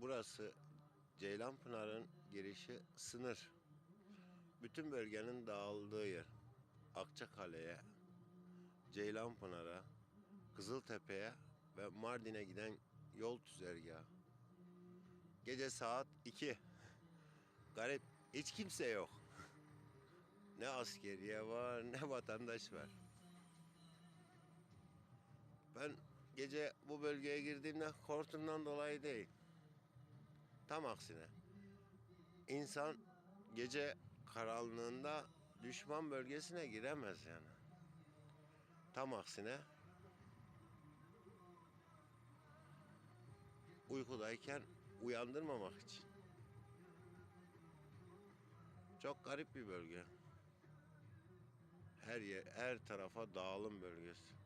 burası Ceylanpınar'ın girişi sınır. Bütün bölgenin dağıldığı yer. Akçakale'ye, Ceylanpınar'a, Kızıltepe'ye ve Mardin'e giden yol tüzergahı. Gece saat 2. Garip hiç kimse yok. Ne askeriye var ne vatandaş var. Ben gece bu bölgeye girdiğimde korkumdan dolayı değil. Tam aksine. İnsan gece karanlığında düşman bölgesine giremez yani. Tam aksine uykudayken uyandırmamak için. Çok garip bir bölge. Her yer, her tarafa dağılım bölgesi.